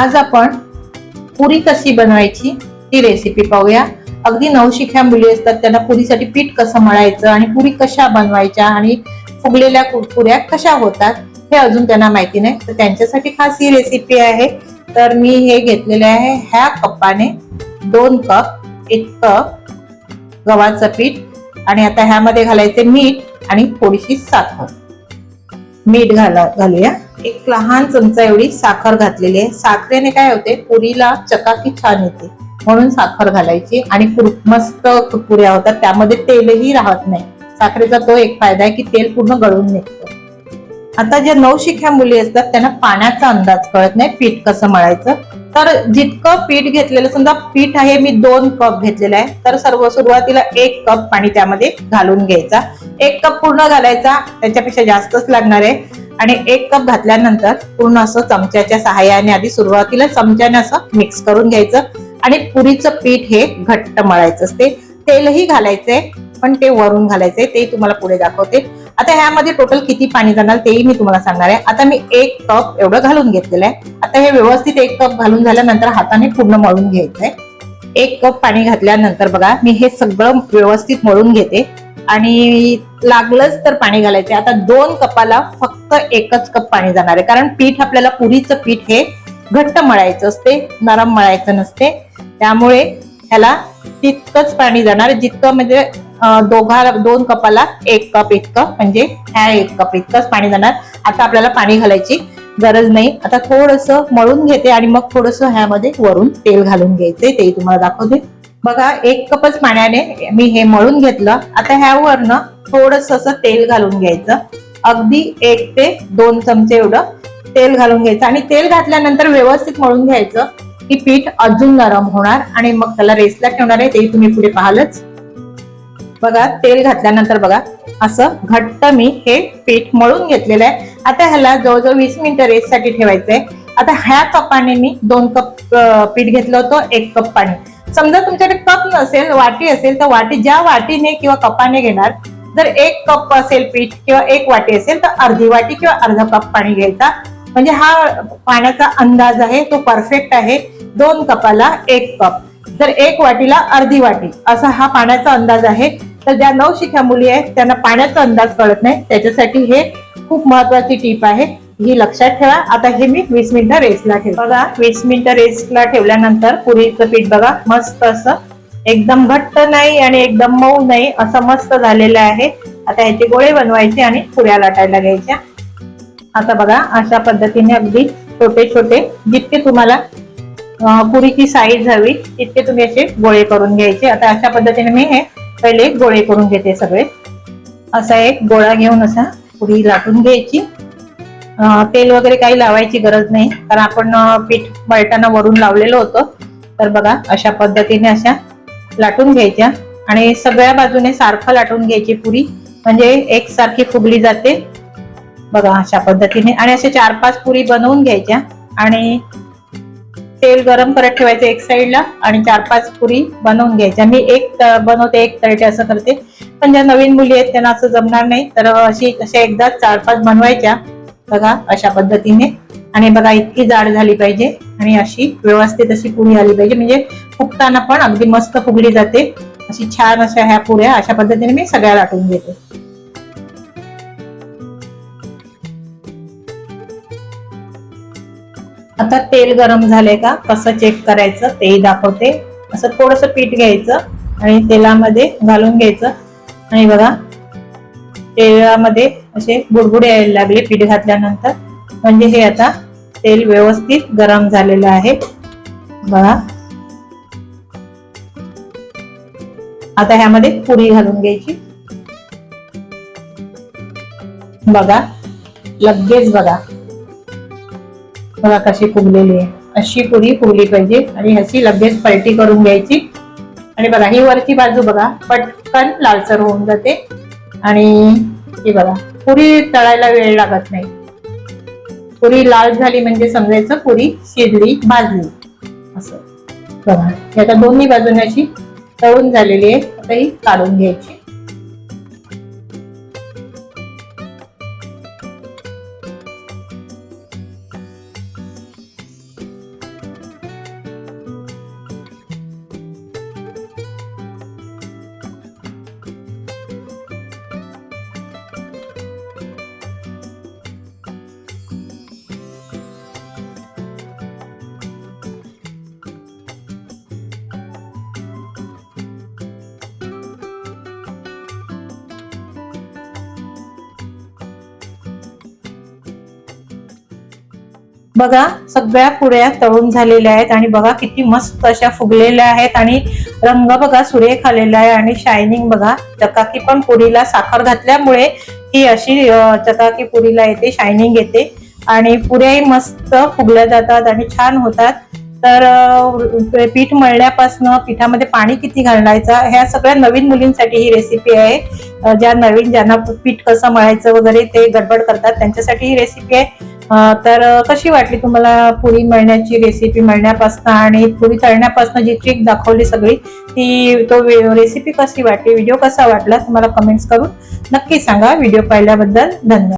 आज आपण पुरी कशी बनवायची ती रेसिपी पाहूया. अगदी नवशिख्या मुली असतात त्यांना पुरीसाठी पीठ कसं मळायचं आणि पुरी कशा बनवायच्या आणि फुगलेल्या पुऱ्या कशा होतात हे अजून त्यांना माहिती नाही. तर त्यांच्यासाठी खास ही रेसिपी आहे. तर मी हे घेतलेले आहे ह्या कपाने दोन कप इतकं गव्हाचं पीठ आणि आता ह्यामध्ये घालायचे मीठ आणि थोडीशी साखर. मीठ घाला घालूया. एक लहान चमचा एवढी साखर घातलेली आहे. साखरेने काय होते? पुरीला चकाकी छान येते. म्हणून साखर घालायची आणि मस्त पुऱ्या होतात त्यामध्ये तेलही राहत नाही. साखरेचा तो एक फायदा आहे की तेल पूर्ण गळून निघतो. आता ज्या नवशिख्या मुली असतात त्यांना पाण्याचा अंदाज कळत नाही पीठ कसं मळायचं. तर जितकं पीठ घेतलेलं समजा पीठ आहे मी दोन कप घेतलेलं आहे. तर सर्व सुरुवातीला एक कप पाणी त्यामध्ये घालून घ्यायचा. एक कप पूर्ण घालायचा त्याच्यापेक्षा जास्तच लागणार आहे. आणि एक कप घातल्यानंतर पूर्ण असं चमच्याच्या सहाय्याने आधी सुरुवातीला चमच्याने असं मिक्स करून घ्यायचं. आणि पुरीचं पीठ हे घट्ट मळायचं. असते तेलही घालायचंय पण ते वरून घालायचंय. ते तुम्हाला पुढे दाखवते. आता ह्यामध्ये टोटल किती पाणी जाणार तेही मी तुम्हाला सांगणार आहे. आता मी एक कप एवढं घालून घेतलेलं आहे. आता हे व्यवस्थित एक कप घालून झाल्यानंतर हाताने पूर्ण मळून घ्यायचंय. एक कप पाणी घातल्यानंतर बघा मी हे सगळं व्यवस्थित मळून घेते. आणि लागलंच तर पाणी घालायचे आता दोन कपाला फक्त एकच कप पाणी जाणार आहे. कारण पीठ आपल्याला पुरीचं पीठ हे घट्ट मळायचं असते नरम मळायचं नसते. त्यामुळे ह्याला तितकंच पाणी जाणार जितकं म्हणजे दोघा दोन कपाला एक कप इतकं म्हणजे ह्या एक कप इतकंच पाणी जाणार. आता आपल्याला पाणी घालायची गरज नाही. आता थोडस मळून घेते आणि मग थोडस ह्यामध्ये वरून तेल घालून घ्यायचंय. तेही तुम्हाला दाखवते. बघा एक कपच पाण्याने मी हे मळून घेतलं. आता ह्यावरनं थोडस असं तेल घालून घ्यायचं. अगदी एक ते दोन चमचे एवढं तेल घालून घ्यायचं. आणि तेल घातल्यानंतर व्यवस्थित मळून घ्यायचं की पीठ अजून नरम होणार आणि मग त्याला रेसला ठेवणार आहे तेही तुम्ही पुढे पाहालच. बघा तेल घातल्यानंतर बघा असं घट्ट मी हे पीठ मळून घेतलेलं आहे. आता ह्याला जवळजवळ वीस मिनिटं रेससाठी ठेवायचंय. आता ह्या कपाने मी दोन कप पीठ घेतलं होतं एक कप पाणी. समजा तुमच्याकडे कप नसेल वाटी असेल तर वाटी ज्या वाटीने किंवा कपाने घेणार जर एक कप असेल पीठ किंवा एक वाटी असेल तर अर्धी वाटी किंवा अर्धा कप पाणी घ्यायचा. म्हणजे हा पाण्याचा अंदाज आहे तो परफेक्ट आहे. दोन कपाला एक कप. जर एक वाटीला अर्धी वाटी असा हा पाण्याचा अंदाज आहे. तर ज्या नवशिक्या मुली आहेत त्यांना पाण्याचा अंदाज कळत नाही. त्याच्यासाठी हे खूप महत्वाची टीप आहे. ही लक्षात ठेवा. आता हे मी वीस मिनिटं रेस्टला ठेव बघा वीस मिनिटं रेस्टला ठेवल्यानंतर पुरीचं पीठ बघा मस्त असं एकदम घट्ट नाही आणि एकदम मऊ नाही असं मस्त झालेलं आहे. आता ह्याचे गोळे बनवायचे आणि पुऱ्या लाटायला घ्यायच्या. आता बघा अशा पद्धतीने अगदी छोटे छोटे जितके तुम्हाला पुरीची साईज हवी तितके तुम्ही असे गोळे करून घ्यायचे. आता अशा पद्धतीने मी हे पहिले गोळे करून घेते सगळे. असा एक गोळा घेऊन असा पुरी लाटून घ्यायची. तेल वगैरे काही लावायची गरज नाही. कारण आपण पीठ मळताना वरून लावलेलं होतं. तर बघा अशा पद्धतीने अशा लाटून घ्यायच्या. आणि सगळ्या बाजूने सारखं लाटून घ्यायची पुरी. म्हणजे एकसारखी फुगली जाते. बघा अशा पद्धतीने. आणि असे चार पाच पुरी बनवून घ्यायच्या. आणि तेल गरम करत ठेवायचं एक साईडला आणि चार पाच पुरी बनवून घ्यायच्या. मी एक बनवते एक तळटे असं करते. पण ज्या नवीन मुली आहेत त्यांना असं जमणार नाही. तर अशी अशा एकदाच चार पाच बनवायच्या. बघा अशा पद्धतीने. आणि बघा इतकी जाड झाली पाहिजे. आणि अशी व्यवस्थित अशी पुरी आली पाहिजे. म्हणजे फुगताना पण अगदी मस्त फुगली जाते. अशी छान अशा ह्या पुऱ्या अशा पद्धतीने मी सगळ्या लाटून घेते. आता तेल गरम झालंय का? कसं चेक करायचं? तेही दाखवते. असं थोडस पीठ घ्यायचं आणि तेलामध्ये घालून घ्यायचं. आणि बघा तेलामध्ये असे बुडबुडे यायला लागले पीठ घातल्यानंतर. म्हणजे हे आता तेल व्यवस्थित गरम झालेलं आहे. बघा. आता ह्यामध्ये पुरी घालून घ्यायची. बघा. लगेच बघा. बघा कशी फुगलेली आहे. अशी पुरी फुगली पाहिजे आणि ह्याची लगेच पलटी करून घ्यायची. आणि बघा ही वरची बाजू बघा पटकन लालसर होऊन जाते. आणि ही बघा. पुरी तळायला वेळ लागत नाही. पुरी लाल झाली म्हणजे समजायचं पुरी शिजली भाजली. असं. बघा आता दोन्ही बाजूने अशी तळून झालेली आहे. आता ही काढून घ्यायची. बघा सगळ्या पुऱ्या तळून झालेल्या आहेत आणि बघा किती मस्त अशा फुगलेल्या आहेत आणि रंग बघा सुरेख आलेला आहे आणि शायनिंग बघा. चकाकी पण पुरीला साखर घातल्यामुळे ही अशी चकाकी पुरीला येते शायनिंग येते. आणि पुऱ्याही मस्त फुगल्या जातात आणि छान होतात. तर पीठ मळण्यापासनं पिठामध्ये पाणी किती घालायचं ह्या सगळ्या नवीन मुलींसाठी ही रेसिपी आहे. ज्या नवीन ज्यांना पीठ कसं मळायचं वगैरे ते गडबड करतात त्यांच्यासाठी ही रेसिपी आहे. तर कशी वाटली तुम्हाला पुरी मळण्याची रेसिपी मळण्यापासनं आणि पुरी तळण्यापासनं जी ट्रिक दाखवली सगळी ती तो रेसिपी कशी वाटली? व्हिडिओ कसा वाटला? तुम्हाला कमेंट्स करून नक्की सांगा. व्हिडिओ पाहिल्याबद्दल धन्यवाद.